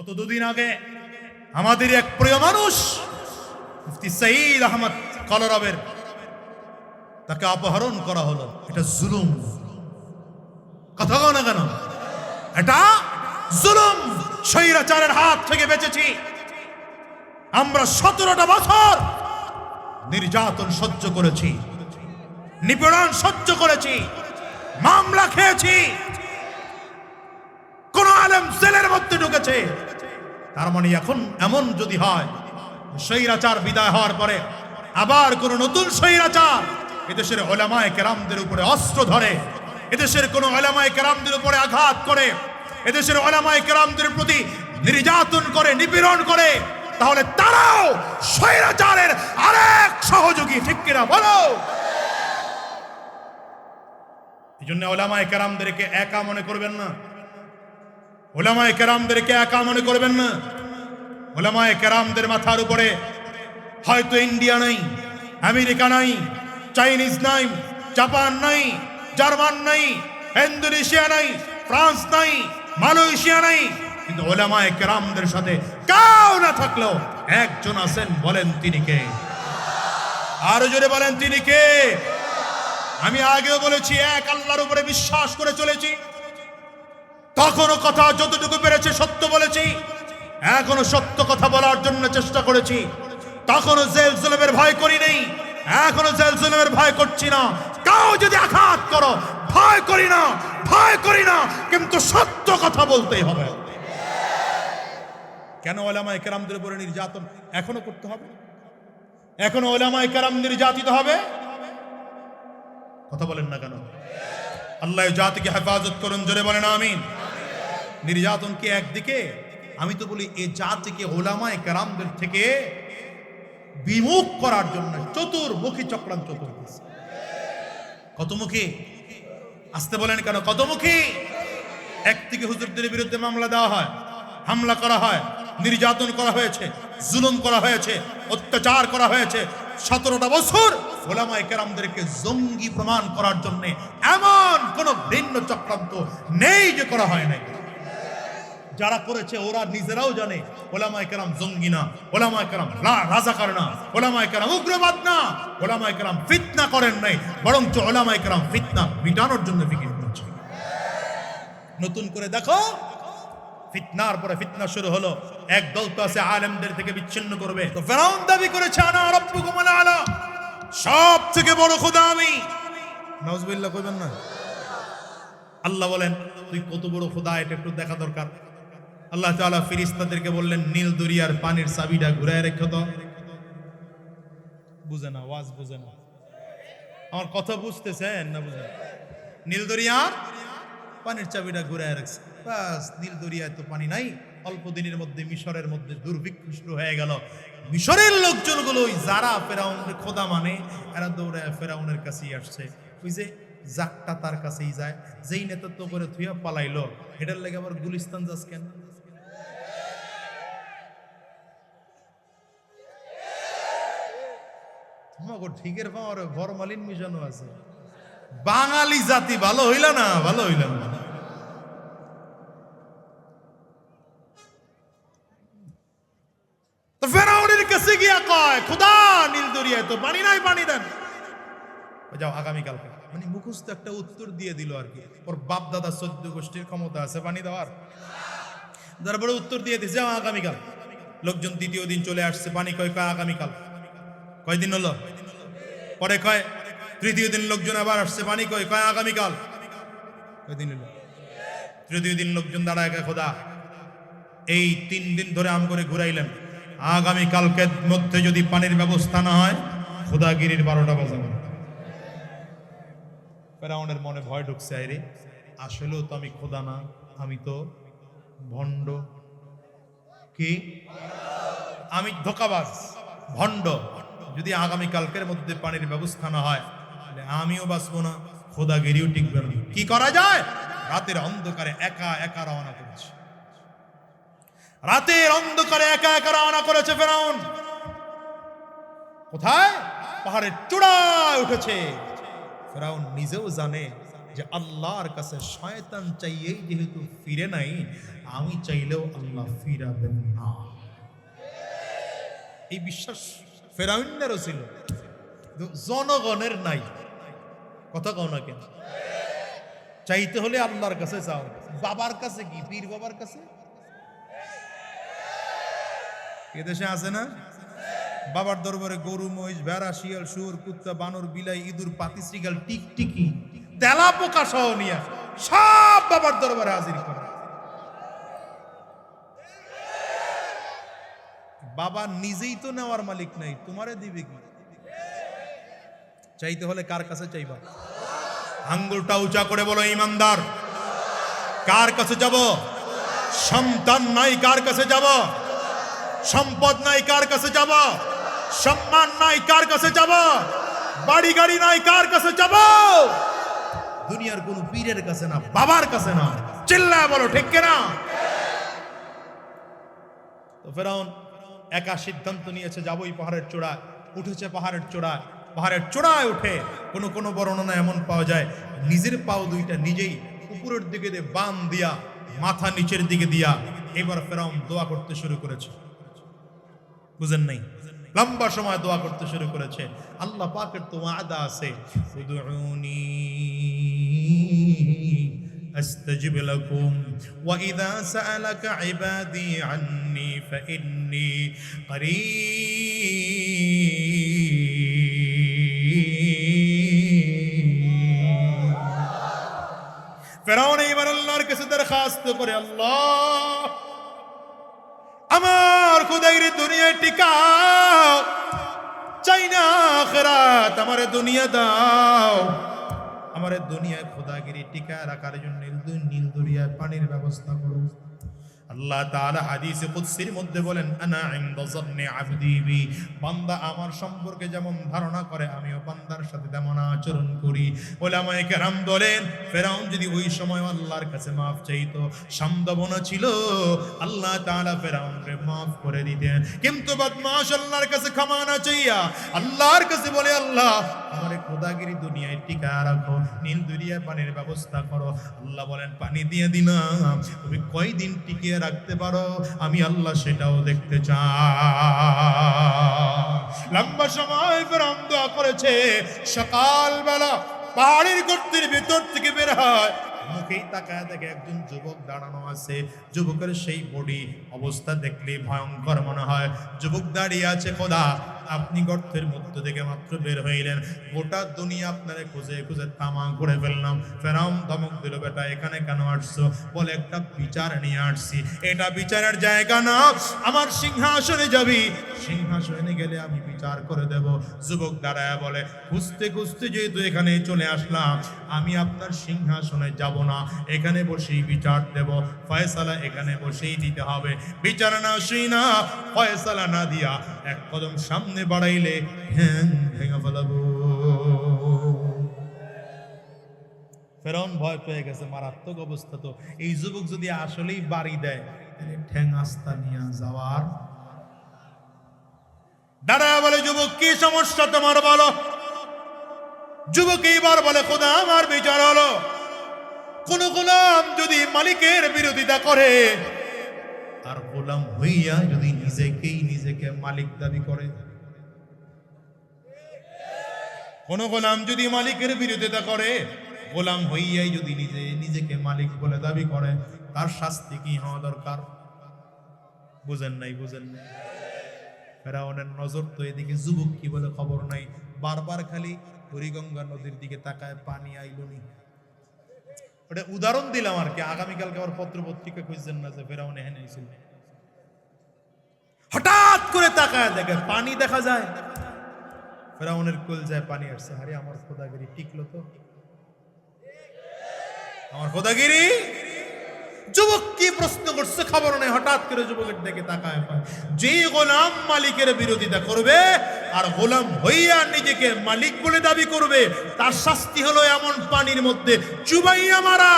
গত দুদিন আগে আমাদের এক প্রিয় মানুষ, মুফতি সঈদ আহমদ কলরবের, তাকে অপহরণ করা হলো। এটা জুলুম। কথা না কেন? এটা জুলুম। স্বৈরাচারের হাত থেকে বেঁচেছি। আমরা সতেরোটা বছর নির্যাতন সহ্য করেছি, নিপীড়ন সহ্য করেছি, মামলা খেয়েছি। কোন আলেম জেলের মধ্যে ঢুকেছে। তার মানে এখন এমন যদি হয়, স্বৈরাচার বিদায় হওয়ার পরে আবার কোন নতুন স্বৈরাচার এদেশের ওলামায় কেরামদের উপরে অস্ত্র ধরে, এদেশের কোন ওলামায় কেরামদের উপরে আঘাত করে, এদেশের ওলামায় কেরামদের প্রতি নির্যাতন করে, নিপীড়ন করে, তাহলে তারাও স্বৈরাচারের আরেক সহযোগী, ঠিক কিনা বলো? এই জন্য ওলামায় কেরামদেরকে একা মনে করবেন না। ওলামায় কেরামদেরকে একা মনে করবেন না। ওলামায় কেরামদের মাথার উপরে হয়তো ইন্ডিয়া নাই, আমেরিকা নাই, চাইনিজ নাই, জাপান নাই, জার্মান নাই, ইন্দোনেশিয়া নাই, ফ্রান্স নাই, মালয়েশিয়া নাই। কিন্তু ওলামায় কেরামদের সাথে কাউ না থাকলেও একজন আছেন বলেন তিনি কে? আরও জোরে বলেন তিনি কে? আমি আগেও বলেছি, এক আল্লাহর উপরে বিশ্বাস করে চলেছি। তখনও কথা যতটুকু পেরেছে সত্য বলেছি। এখনও সত্য কথা বলার জন্য চেষ্টা করেছি। তখনও জেল জুলুমের ভয় করি নেই। এখনও জেল জুলুমের ভয় করছি না। কাউ যদি আঘাত করো, ভয় করি না, ভয় করি না, কিন্তু সত্য কথা বলতেই হবে। কেন ওলামায় কেরামদের উপরে নির্যাতন এখনও করতে হবে? এখনও ওলামায় কেরাম নির্যাতিত হবে? কথা বলেন না কেন? আল্লাহ জাতিকে হেফাজত করুন, জোরে বলেন, আমিন। নির্যাতন কি একদিকে, আমি তো বলি এ জাতিকে ওলামায় কেরামদের থেকে বিমুখ করার জন্য চতুর্মুখী চক্রান্ত করতেছে কতমুখী? আসতে বলেন কেন? কতমুখী? একদিকে হুজুরদের বিরুদ্ধে মামলা দেওয়া হয়, হামলা করা হয়, নির্যাতন করা হয়েছে, জুলুম করা হয়েছে, অত্যাচার করা হয়েছে। সতেরোটা বছর ওলামায় কেরামদেরকে জঙ্গি প্রমাণ করার জন্য এমন কোন ভিন্ন চক্রান্ত নেই যে করা হয় নাই। যারা করেছে, ওরা নিজেরাও জানে, ওলামায় কেরাম জঙ্গি না, ওলামায় কেরাম রা- রাজাকার না, ওলামায় কেরাম উগ্রবাদ না, ওলামায় কেরাম ফিতনা করেন নাই, বরঞ্চ ওলামায় কেরাম ফিতনা মিটানোর জন্য ফিকির করছে। নতুন করে দেখো, ফিতনার পরে ফিতনা শুরু হলো, এক দল তো আছে আলেমদের থেকে বিচ্ছিন্ন করবে। তো ফেরাউন দাবি করেছে, আনা রব্বুকুম আলা সব থেকে বড় খোদা আমি। নাউজুবিল্লাহ কইবেন না? আল্লাহ বলেন, তুই কত বড় খোদা, এটা একটু দেখা দরকার। আল্লাহ তাআলা ফিরিস্তাদেরকে বললেন, নীল দরিয়ার পানির চাবিটা ঘুরায় রেখো তো। বুঝে না ওয়াজ বুঝে না। আমার কথা বুঝতেছেন না বুঝেন নীল দরিয়ার পানির চাবিটা ঘুরায় রাখছে। বাস নীল দরিয়ায় তো পানি নাই। অল্প দিনের মধ্যে মিশরের মধ্যে দুর্ভিক্ষ শুরু হয়ে গেল। মিশরের লোকজনগুলো ওই যারা ফেরাউনের খোদা মানে এরা দৌড়ে ফেরাউনের কাছেই আসছে। ওই যে জাকটা তার কাছেই যায়। যেই নেতৃত্ব করে থুইয়া পালাইলো এটার লেগে আবার গুলিস্তান যাস কেন? ঠিকের পাওয়ার মিশনও আছে। বাঙালি জাতি, ভালো হইল না? ভালো হইল না? কাছে কয় দরিয়ায় তো নাই, পানি যাও মানে একটা উত্তর দিয়ে দিল আর কি। ওর বাপ দাদা গোষ্ঠীর ক্ষমতা আছে দেওয়ার। তারপরে উত্তর দিয়ে যাও, আগামীকাল। লোকজন দ্বিতীয় দিন চলে আসছে, পানি কয় কয়, আগামীকাল। কয়দিন হলো? পরে কয়, তৃতীয় দিন লোকজন আবার আসছে পানি কয় কয় আগামীকাল? কয়দিন হলো? তৃতীয় দিন লোকজন দাঁড়ায় খোদা, এই তিন দিন ধরে আম করে ঘুরাইলেন। আগামী কালকের মধ্যে যদি পানির ব্যবস্থা না হয়, খোদাগিরির বারোটা বাজাবো। ফেরাউনের মনে ভয় ঢুকছে আরে আসলেও তো আমি খোদা না, আমি তো ভণ্ড। কি? আমি ধোকাবাজ, ভণ্ড। যদি আগামী কালকের মধ্যে পানির ব্যবস্থা না হয়, তাহলে আমিও বাঁচবো না, খোদাগিরিও টিকবে না। কি করা যায়? রাতের অন্ধকারে একা একা রওনা করেছে। রাতের অন্ধকারে একা একা রওনা করেছে ফেরাউন। কোথায়? পাহাড়ের চূড়ায় উঠেছে। ফেরাউন নিজেও জানে যে আল্লাহর কাছে শয়তান চাইয়েই যেহেতু ফিরে নাই, আমি চাইলেও আল্লাহ ফিরাবেন না। এই বিশ্বাস ফেরাউন্নেরও ছিল। জনগণের নাই। কথা কও না কেন? চাইতে হলে আল্লাহর কাছে চাও বাবার কাছে কি? পীর বাবার কাছে? এদেশে আছে না? বাবার দরবারে গরু, মহিষ, ভেড়া, শিয়াল, শুয়োর, কুত্তা, বানর, বিলাই, ইঁদুর, পাতি শ্রীগাল টিকটিকি, তেলা, পোকা সহ নিয়ে সব বাবার দরবারে হাজির করে। বাবা নিজেই তো নেওয়ার মালিক নাই, তোমারে দিবে কি? চাইতে হলে কার কাছে চাইবা? আঙ্গুলটা উঁচা করে বলো, ইমানদার। কার কাছে যাব? সন্তান নাই, কার কাছে যাব? সম্পদ নাই, কার কাছে যাব? সম্মান নাই, কার কাছে যাব? বাড়ি গাড়ি নাই, কার কাছে যাব? দুনিয়ার কোন পীরের কাছে না, বাবার কাছে না। চিল্লা বলো, ঠিক না তো ফেরাউন একা সিদ্ধান্ত নিয়েছে, যাবই পাহাড়ের চূড়ায়। উঠেছে পাহাড়ের চূড়ায়। পাহাড়ের চূড়ায় উঠে কোনো কোনো বর্ণনা এমন পাওয়া যায়, নিজের পাও দুইটা নিজেই উপরের দিকে দিয়ে বাম দিয়া, মাথা নিচের দিকে দিয়া এবার ফেরাউন দোয়া করতে শুরু করেছে। বুঝেন নাই? লম্বা সময় দোয়া করতে শুরু করেছে। আল্লাহ পাকের তো আদা আছে أستجب لكم وإذا سألك عبادي عني فإني قريب ফেরাউন এইবার আল্লাহর কাছে দরখাস্ত করে আল্লাহ আমার খুদাইরে দুনিয়ায় টিকাও চাই না আখেরাত আমারে দুনিয়া দাও আমারে দুনিয়ায় খোদাগিরি টিকা রাখার জন্য নীল দরিয়ায় পানির ব্যবস্থা করো। আল্লাহ তাআলা হাদিসে কুদসির মধ্যে বলেন, আনা ইনদা আবদি বান্দা আমার সম্পর্কে যেমন ধারণা করে, আমিও বান্দার সাথে তেমন আচরণ করি। ওলামায়ে কেরাম বলেন, ফেরাউন যদি ওই সময় আল্লাহর কাছে চাইতো ছিল, আল্লাহ তাআলা ফেরাউনকে মাফ করে দিতেন। কিন্তু বদমাশ আল্লাহর কাছে ক্ষমা না চাইয়া, আল্লাহর কাছে বলে, আল্লাহ আমারে খোদাগিরি দুনিয়ায় টিকা রাখো, নীল দরিয়ায় পানির ব্যবস্থা করো। আল্লাহ বলেন, পানি দিয়ে দিলাম, তুমি কয়দিন টিকিয়ে রাখতে পারো? আমি আল্লাহ সেটাও দেখতে চাই। লম্বা সময় ফেরাম দোয়া করেছে। সকালবেলা পাহাড়ের গর্তের ভিতর থেকে বের হয়। মুখেই তাকায় দেখে একজন যুবক দাঁড়ানো আছে। যুবকের সেই বডি অবস্থা দেখলে ভয়ঙ্কর মনে হয়। যুবক দাঁড়িয়ে আছে, খোদা আপনি গর্তের মধ্য থেকে মাত্র বের হইলেন। গোটা দুনিয়া আপনারে খুঁজে খুঁজে তামা করে ফেললাম। ফেরাম ধমক দিল, বেটা, এখানে কেন আসছো? বলে, একটা বিচার নিয়ে আসছি। এটা বিচারের জায়গা না। আমার সিংহাসনে যাবি। সিংহাসনে গেলে আমি বিচার করে দেব। যুবক দাঁড়ায় বলে, খুঁজতে খুঁজতে যেহেতু এখানে চলে আসলাম, আমি আপনার সিংহাসনে যাব না। এখানে বসেই বিচার দেব। ফয়সালা এখানে বসেই দিতে হবে। বিচার না শুই না। ফয়সালা না দিয়া এক কদম সামনে বাড়াইলে হ্যাঁ ভেঙে ফেলাবো। ভয় পেয়ে গেছে, মারাত্মক অবস্থা তো। এই যুবক যদি আসলেই বাড়ি দেয়, তাহলে ঠ্যাং আস্তা নিয়ে যাওয়ার। বলে, যুবক, কি সমস্যা তোমার বলো? যুবক এইবার বলে, খোদা, আমার বিচার হলো। কোন গোলাম যদি মালিকের বিরোধিতা করে আর গোলাম হইয়া যদি নিজেকেই নিজেকে মালিক দাবি করে কোন গোলাম যদি মালিকের বিরোধিতা করে, গোলাম হইয়াই যদি নিজে, নিজেকে মালিক বলে দাবি করে, তার শাস্তি কি হওয়া দরকার? বুঝেন নাই বুঝেন নাই। ফেরাউনের নজর তো এদিকে যুবক কি বলে খবর নাই। বারবার খালি হরিগঙ্গা নদীর দিকে তাকায়, পানি আইলো ওটা উদাহরণ দিলাম আর কি, আগামীকালকে আবার পত্র পত্রিকা খুঁজছেন না যে ফেরাউন এখানে হঠাৎ করে তাকায় দেখে পানি দেখা যায়। ফেরাউনের কুল যায় পানি আসছে। আরে আমার খোদাগিরি, টিকলো তো? আমার খোদাগিরি? যুবক কি প্রশ্ন করছে? খবর নেই, হঠাৎ করে যুবকের দিকে তাকায়। যে গোলাম মালিকের বিরোধিতা করবে, আর গোলাম হইয়া নিজেকে মালিক বলে দাবি করবে, তার শাস্তি হলো এমন পানির মধ্যে চুবাইয়া মারা।